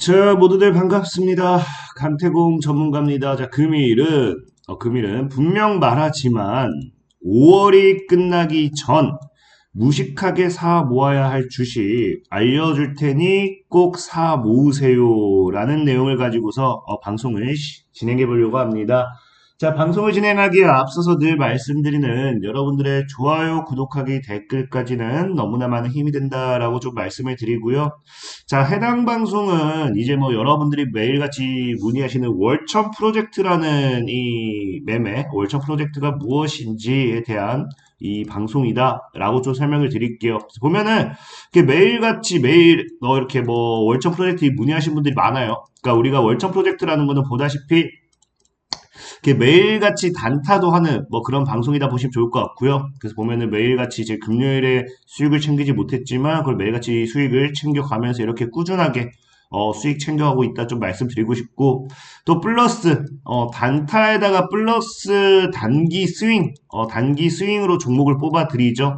자, 모두들 반갑습니다. 강태공 전문가입니다. 자, 금일은, 어, 금일은 분명 말하지만 5월이 끝나기 전 무식하게 사 모아야 할 주식 알려줄 테니 꼭 사 모으세요. 라는 내용을 가지고서 어, 방송을 시- 진행해 보려고 합니다. 자, 방송을 진행하기에 앞서서 늘 말씀드리는 여러분들의 좋아요, 구독하기, 댓글까지는 너무나 많은 힘이 된다라고 좀 말씀을 드리고요. 자, 해당 방송은 이제 뭐 여러분들이 매일같이 문의하시는 월천 프로젝트라는 이 매매, 월천 프로젝트가 무엇인지에 대한 이 방송이다 라고 좀 설명을 드릴게요. 보면은 매일같이 매일 어 이렇게 뭐 월천 프로젝트 문의하신 분들이 많아요. 그러니까 우리가 월천 프로젝트라는 거는 보다시피 매일같이 단타도 하는 뭐 그런 방송이다 보시면 좋을 것 같고요. 그래서 보면은 매일같이 이제 금요일에 수익을 챙기지 못했지만 그걸 매일같이 수익을 챙겨가면서 이렇게 꾸준하게 어, 수익 챙겨가고 있다 좀 말씀드리고 싶고 또 플러스 어, 단타에다가 플러스 단기 스윙 어, 단기 스윙으로 종목을 뽑아 드리죠.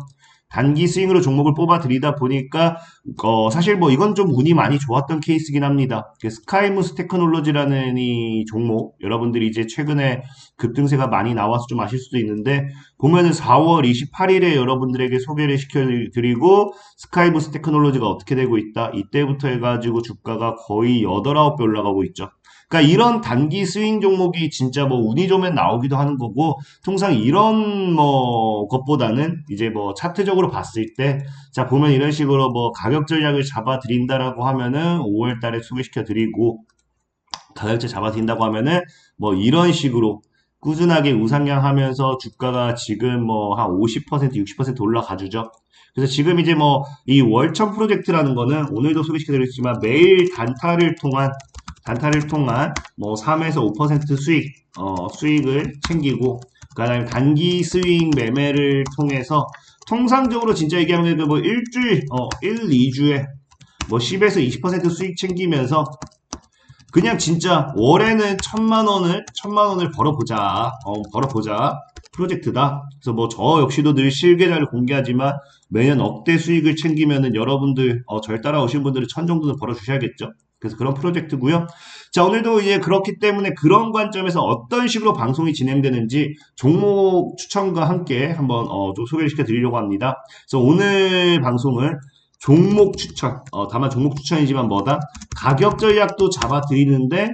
단기 스윙으로 종목을 뽑아 드리다 보니까 어, 사실 뭐 이건 좀 운이 많이 좋았던 케이스긴 합니다. 그 스카이무스 테크놀로지라는 이 종목 여러분들이 이제 최근에 급등세가 많이 나와서 좀 아실 수도 있는데 보면은 4월 28일에 여러분들에게 소개를 시켜드리고 스카이무스 테크놀로지가 어떻게 되고 있다 이때부터 해가지고 주가가 거의 8, 9배 올라가고 있죠. 그러니까 이런 단기 스윙 종목이 진짜 뭐 운이 좋으면 나오기도 하는 거고 통상 이런 뭐 것보다는 이제 뭐 차트적으로 봤을 때 자 보면 이런 식으로 뭐 가격 전략을 잡아 드린다라고 하면은 5월 달에 소개시켜 드리고 가격대 잡아 드린다고 하면은 뭐 이런 식으로 꾸준하게 우상향 하면서 주가가 지금 뭐 한 50% 60% 올라가 주죠. 그래서 지금 이제 뭐 이 월천 프로젝트라는 거는 오늘도 소개시켜 드렸지만 매일 단타를 통한 단타를 통한 뭐 3에서 5% 수익 어, 수익을 챙기고 그다음에 단기 스윙 매매를 통해서 통상적으로 진짜 얘기하면 그뭐 일주일 어 1, 2주에 뭐 10에서 20% 수익 챙기면서 그냥 진짜 월에는 천만 원을 천만 원을 벌어보자 어, 벌어보자 프로젝트다. 그래서 뭐 저 역시도 늘 실계좌를 공개하지만 매년 억대 수익을 챙기면은 여러분들 어, 절 따라오신 분들은 천 정도는 벌어 주셔야겠죠. 그래서 그런 프로젝트고요. 자 오늘도 이제 그렇기 때문에 그런 관점에서 어떤 식으로 방송이 진행되는지 종목 추천과 함께 한번 어, 좀 소개를 시켜드리려고 합니다. 그래서 오늘 방송은 종목 추천, 어, 다만 종목 추천이지만 뭐다? 가격 전략도 잡아 드리는데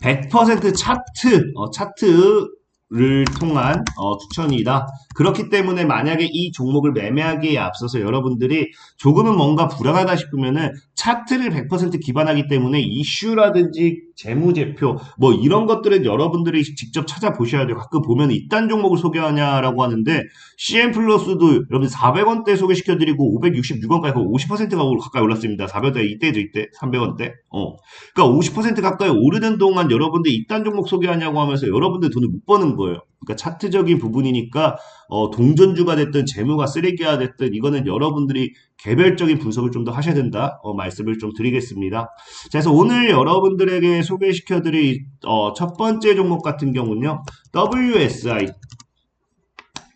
100% 차트, 어, 차트를 통한 어, 추천이다. 그렇기 때문에 만약에 이 종목을 매매하기에 앞서서 여러분들이 조금은 뭔가 불안하다 싶으면은 차트를 100% 기반하기 때문에 이슈라든지 재무제표 뭐 이런 것들은 여러분들이 직접 찾아보셔야 돼요. 가끔 보면 이딴 종목을 소개하냐라고 하는데 CM 플러스도 여러분 400원대 소개시켜드리고 566원까지 50%가 가까이 올랐습니다. 400원대 이때도 이때 300원대. 어. 그러니까 50% 가까이 오르는 동안 여러분들 이딴 종목 소개하냐고 하면서 여러분들 돈을 못 버는 거예요. 그러니까 차트적인 부분이니까 어, 동전주가 됐든 재무가 쓰레기가 됐든 이거는 여러분들이 개별적인 분석을 좀 더 하셔야 된다 어, 말씀을 좀 드리겠습니다. 자, 그래서 오늘 여러분들에게 소개시켜드릴 어, 첫 번째 종목 같은 경우는요 WSI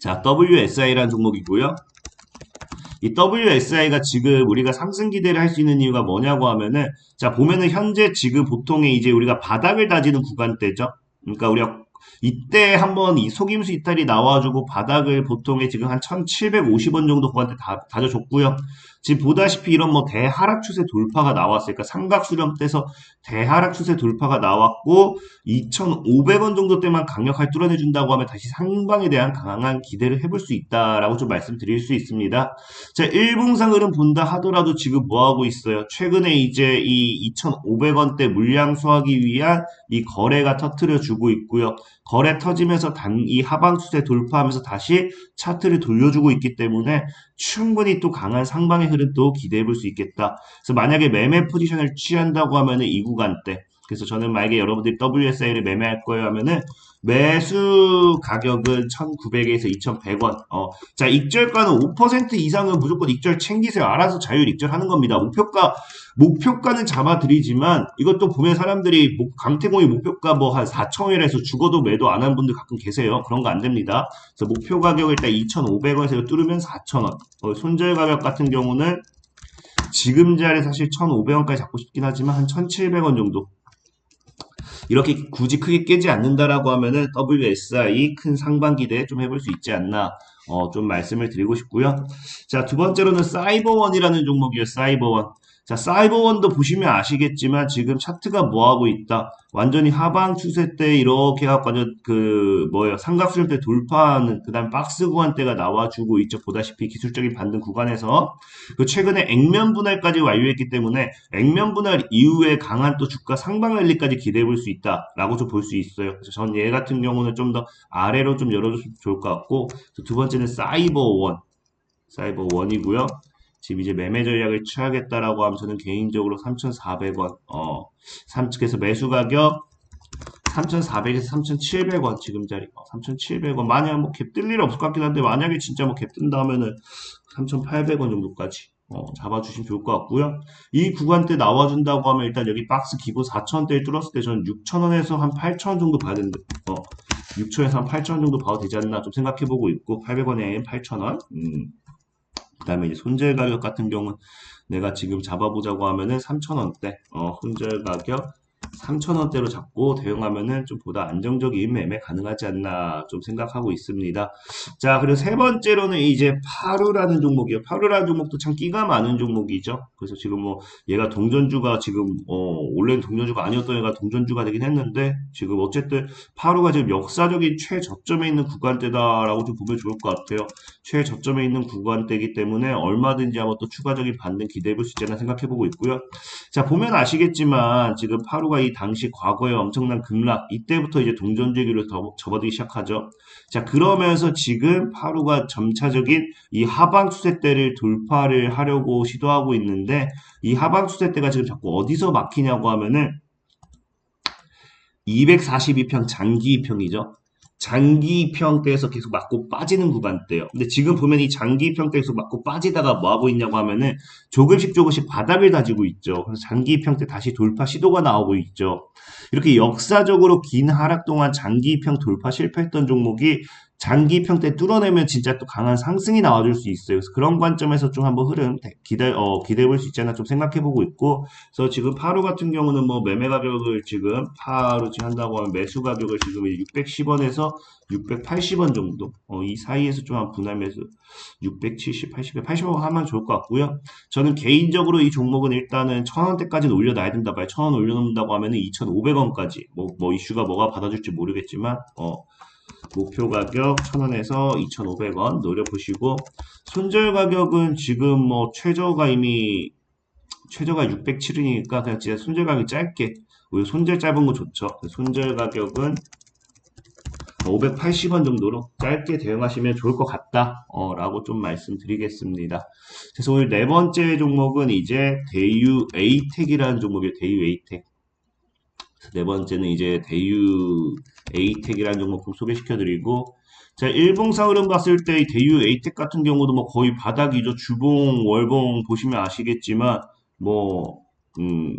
자 WSI라는 종목이고요. 이 WSI가 지금 우리가 상승 기대를 할 수 있는 이유가 뭐냐고 하면은 자 보면은 현재 지금 보통의 이제 우리가 바닥을 다지는 구간대죠. 그러니까 우리가 이때 한번 이 속임수 이탈이 나와주고 바닥을 보통에 지금 한 1750원 정도 구간대 다, 다져줬고요. 지금 보다시피 이런 뭐 대하락 추세 돌파가 나왔으니까 삼각 수렴대에서 대하락 추세 돌파가 나왔고 2,500원 정도 때만 강력하게 뚫어내준다고 하면 다시 상방에 대한 강한 기대를 해볼 수 있다라고 좀 말씀드릴 수 있습니다. 자, 일봉상 흐름 본다 하더라도 지금 뭐 하고 있어요? 최근에 이제 이 2,500원대 물량 수하기 위한 이 거래가 터트려 주고 있고요. 거래 터지면서 단 이 하방 추세 돌파하면서 다시 차트를 돌려주고 있기 때문에 충분히 또 강한 상방의 흐름도 기대해 볼 수 있겠다. 그래서 만약에 매매 포지션을 취한다고 하면은 이 구간대 그래서 저는 만약에 여러분들이 WSI를 매매할 거예요 하면은 매수 가격은 1,900에서 2,100원. 어, 자, 익절가는 5% 이상은 무조건 익절 챙기세요. 알아서 자율 익절하는 겁니다. 목표가 목표가는 잡아드리지만 이것도 보면 사람들이 목- 강태공이 목표가 뭐 한 4,000원에서 죽어도 매도 안 한 분들 가끔 계세요. 그런 거 안 됩니다. 그래서 목표 가격을 일단 2,500원에서 뚫으면 4,000원. 어, 손절 가격 같은 경우는 지금 자리 사실 1,500원까지 잡고 싶긴 하지만 한 1,700원 정도. 이렇게 굳이 크게 깨지 않는다라고 하면은 WSI 큰 상반 기대 좀 해볼 수 있지 않나. 어, 좀 말씀을 드리고 싶고요. 자, 두 번째로는 사이버원이라는 종목이에요. 사이버원. 자, 사이버원도 보시면 아시겠지만 지금 차트가 뭐하고 있다. 완전히 하방 추세 때 이렇게 해갖고 완전 그 뭐예요. 삼각수렴 때 돌파하는 그 다음 박스 구간대가 나와주고 있죠. 보다시피 기술적인 반등 구간에서 그 최근에 액면 분할까지 완료했기 때문에 액면 분할 이후에 강한 또 주가 상방 랠리까지 기대해 볼 수 있다라고 좀 볼 수 있어요. 그래서 전 얘 같은 경우는 좀 더 아래로 좀 열어줬으면 좋을 것 같고 두 번째는 사이버원. 사이버원이고요. 지금 이제 매매 전략을 취하겠다라고 하면 저는 개인적으로 3,400원, 어, 3측에서 매수 가격 3,400에서 3,700원 지금 자리, 어, 3,700원. 만약 뭐 갭 뜰 일 없을 것 같긴 한데 만약에 진짜 뭐 갭 뜬다면은 3,800원 정도까지 어, 잡아주시면 좋을 것 같고요. 이 구간대 나와준다고 하면 일단 여기 박스 기본 4,000원대에 뚫었을 때 저는 6,000원에서 한 8,000원 정도 봐야 되는데, 어, 6,000원에서 한 8,000원 정도 봐도 되지 않나 좀 생각해보고 있고, 800원에 8,000원. 음. 그 다음에 이제 손절 가격 같은 경우는 내가 지금 잡아보자고 하면은 3,000원대, 어, 손절 가격 3,000원대로 잡고 대응하면은 좀 보다 안정적인 매매 가능하지 않나 좀 생각하고 있습니다. 자, 그리고 세 번째로는 이제 파루라는 종목이요. 파루라는 종목도 참 끼가 많은 종목이죠. 그래서 지금 뭐 얘가 동전주가 지금 어, 원래는 동전주가 아니었던 애가 동전주가 되긴 했는데 지금 어쨌든 파루가 지금 역사적인 최저점에 있는 구간대다라고 좀 보면 좋을 것 같아요. 최저점에 있는 구간대이기 때문에 얼마든지 한번 또 추가적인 반등 기대해 볼 수 있지 않나 생각해 보고 있고요. 자, 보면 아시겠지만 지금 파루가 이 당시 과거에 엄청난 급락 이때부터 이제 동전주기로 접어들기 시작하죠. 자, 그러면서 지금 파루가 점차적인 이 하방 추세대를 돌파를 하려고 시도하고 있는데 이 하방 추세대가 지금 자꾸 어디서 막히냐고 하면은 242평 장기 평이죠. 장기 평대에서 계속 맞고 빠지는 구간대요. 근데 지금 보면 이 장기 평대에서 맞고 빠지다가 뭐 하고 있냐고 하면은 조금씩 조금씩 바닥을 다지고 있죠. 그래서 장기 평대 다시 돌파 시도가 나오고 있죠. 이렇게 역사적으로 긴 하락 동안 장기 평 돌파 실패했던 종목이 장기 평대 뚫어내면 진짜 또 강한 상승이 나와줄 수 있어요. 그래서 그런 관점에서 좀 한번 흐름 기대 어, 기대해 볼 수 있지 않나 좀 생각해 보고 있고, 그래서 지금 파루 같은 경우는 뭐 매매 가격을 지금 파루 지금 한다고 하면 매수 가격을 지금 610원에서 680원 정도 어, 이 사이에서 좀 한 분할 매수 670, 80, 80원 하면 좋을 것 같고요. 저는 개인적으로 이 종목은 일단은 1000원대까지는 올려놔야 된다 봐요. 1000원 올려놓는다고 하면은 2,500원까지 뭐, 뭐 이슈가 뭐가 받아줄지 모르겠지만 어. 목표 가격 1000원에서 2,500원 노려보시고 손절 가격은 지금 뭐 최저가 이미 최저가 607이니까 그냥 진짜 손절 가격 짧게 우리 손절 짧은 거 좋죠. 손절 가격은 580원 정도로 짧게 대응하시면 좋을 것 같다 어, 라고 좀 말씀드리겠습니다. 그래서 오늘 네 번째 종목은 이제 대유 에이텍이라는 종목이에요. 대유 에이텍. 네 번째는 이제 대유 에이텍이라는 종목 좀 소개시켜드리고 자 일봉상 흐름 봤을 때 대유 에이텍 같은 경우도 뭐 거의 바닥이죠. 주봉 월봉 보시면 아시겠지만 뭐 음,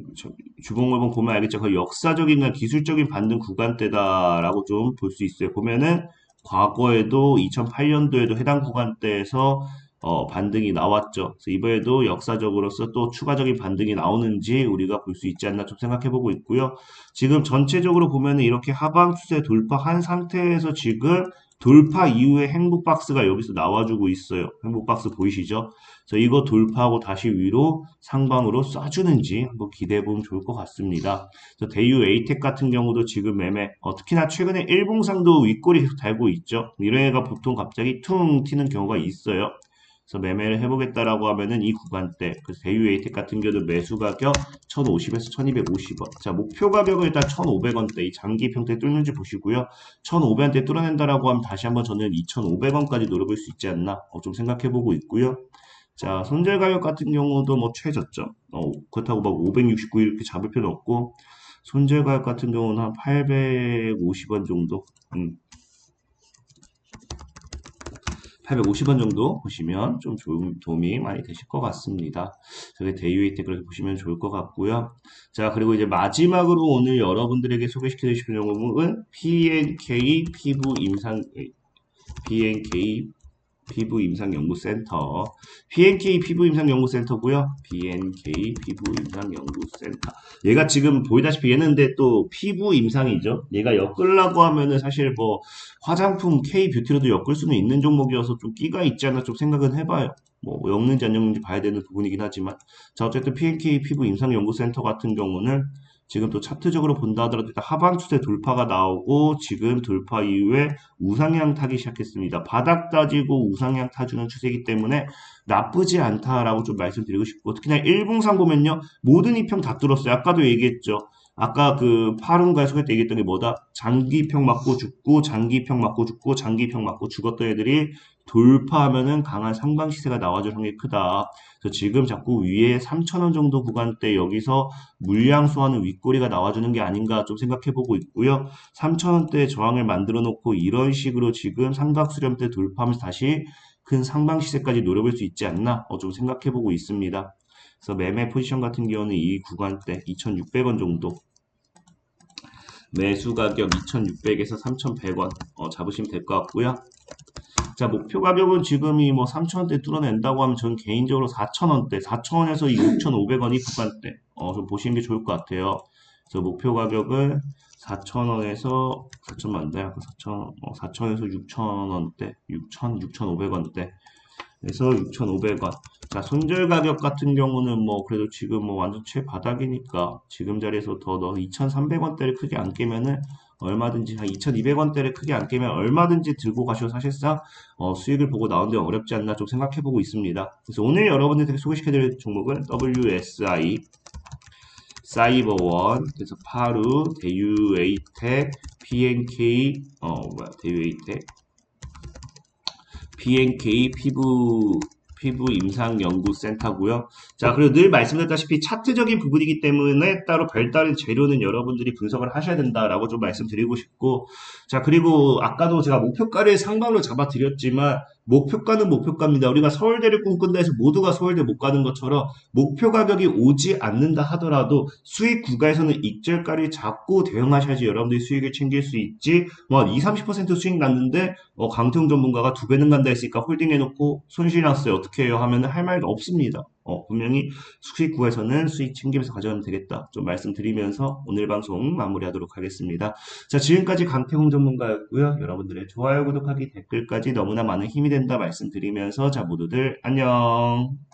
주봉 월봉 보면 알겠죠. 거의 역사적인 기술적인 반등 구간대다라고 좀 볼 수 있어요. 보면은 과거에도 2008년도에도 해당 구간대에서 어, 반등이 나왔죠. 그래서 이번에도 역사적으로서 또 추가적인 반등이 나오는지 우리가 볼 수 있지 않나 좀 생각해 보고 있고요. 지금 전체적으로 보면은 이렇게 하방 추세 돌파한 상태에서 지금 돌파 이후에 행복 박스가 여기서 나와주고 있어요. 행복 박스 보이시죠? 그래서 이거 돌파하고 다시 위로 상방으로 쏴주는지 한번 기대해 보면 좋을 것 같습니다. 그래서 대유 에이텍 같은 경우도 지금 매매, 어, 특히나 최근에 일봉상도 윗골이 달고 있죠. 이런 애가 보통 갑자기 퉁 튀는 경우가 있어요. 그래서 매매를 해보겠다라고 하면은 이 구간대, 그 대유 에이텍 같은 경우는 매수 가격 1050에서 1250원. 자, 목표 가격은 일단 1500원대, 이 장기 평대 뚫는지 보시고요. 1500원대 뚫어낸다라고 하면 다시 한번 저는 2500원까지 노려볼 수 있지 않나, 어, 좀 생각해보고 있고요. 자, 손절 가격 같은 경우도 뭐 최저점, 어, 그렇다고 막 569 이렇게 잡을 필요 없고, 손절 가격 같은 경우는 한 850원 정도, 음, 850원 정도 보시면 좀 도움이 많이 되실 것 같습니다. 저희 대유이텍 그렇게 보시면 좋을 것 같고요. 자 그리고 이제 마지막으로 오늘 여러분들에게 소개시켜 주실 종목은 PNK 피부 임상 PNK 피부임상연구센터 BNK 피부임상연구센터고요. BNK 피부임상연구센터 얘가 지금 보이다시피 얘는 근데 또 피부임상이죠. 얘가 엮으려고 하면은 사실 뭐 화장품 K뷰티로도 엮을 수는 있는 종목이어서 좀 끼가 있지 않나 좀 생각은 해봐요. 뭐 엮는지 안 엮는지 봐야 되는 부분이긴 하지만 자 어쨌든 PNK 피부임상연구센터 같은 경우는 지금 또 차트적으로 본다 하더라도 하방 추세 돌파가 나오고 지금 돌파 이후에 우상향 타기 시작했습니다. 바닥 따지고 우상향 타주는 추세이기 때문에 나쁘지 않다라고 좀 말씀드리고 싶고 특히나 일봉상 보면요 모든 이평 다 뚫었어요. 아까도 얘기했죠. 아까 그 파룬가에 소개 때 얘기했던 게 뭐다? 장기평 맞고 죽고 장기평 맞고 죽고 장기평 맞고 죽었던 애들이 돌파하면은 강한 상방 시세가 나와줄 확률이 크다. 그래서 지금 자꾸 위에 3,000원 정도 구간대 여기서 물량 소화하는 윗꼬리가 나와주는 게 아닌가 좀 생각해 보고 있고요. 3,000원대 저항을 만들어 놓고 이런 식으로 지금 삼각 수렴대 돌파하면서 다시 큰 상방 시세까지 노려볼 수 있지 않나 어, 좀 생각해 보고 있습니다. 그래서 매매 포지션 같은 경우는 이 구간대 2,600원 정도 매수 가격 2,600에서 3,100원 어, 잡으시면 될 것 같고요. 자, 목표 가격은 지금이 뭐 3,000원대 뚫어낸다고 하면 저는 개인적으로 4,000원대, 4,000원에서 이 6,500원이 구간대 어, 좀 보시는 게 좋을 것 같아요. 그래서 목표 가격을 4,000원에서 4,000만 대, 4,000, 어, 4,000에서 6,000원대, 6,000, 6,500원대. 그래서 6,500원. 자, 손절 가격 같은 경우는 뭐 그래도 지금 뭐 완전 최바닥이니까 지금 자리에서 더 넣어 2,300원대를 크게 안 깨면은 얼마든지 한 2,200원대를 크게 안 깨면 얼마든지 들고 가셔도 사실상 어, 수익을 보고 나오는데 어렵지 않나 좀 생각해 보고 있습니다. 그래서 오늘 여러분들께 소개시켜 드릴 종목은 WSI 사이버원, 그래서 파루, 대유에이텍, PNK, 어, 뭐야, 대유에이텍, BNK 피부 피부 임상 연구 센터고요. 자, 그리고 늘 말씀드렸다시피 차트적인 부분이기 때문에 따로 별다른 재료는 여러분들이 분석을 하셔야 된다라고 좀 말씀드리고 싶고, 자, 그리고 아까도 제가 목표가를 상방으로 잡아 드렸지만 목표가는 목표가입니다. 우리가 서울대를 꿈꾼다 해서 모두가 서울대 못 가는 것처럼 목표 가격이 오지 않는다 하더라도 수익 구간에서는 익절가를 잡고 대응하셔야지 여러분들이 수익을 챙길 수 있지. 뭐 2, 30% 수익 났는데 어, 강통 전문가가 두 배는 간다 했으니까 홀딩 해놓고 손실 났어요. 어떻게 해요? 하면 할 말도 없습니다. 어, 분명히 수익 구에서는 수익 챙기면서 가져가면 되겠다. 좀 말씀드리면서 오늘 방송 마무리하도록 하겠습니다. 자, 지금까지 강태홍 전문가였고요. 여러분들의 좋아요, 구독하기, 댓글까지 너무나 많은 힘이 된다 말씀드리면서 자, 모두들 안녕.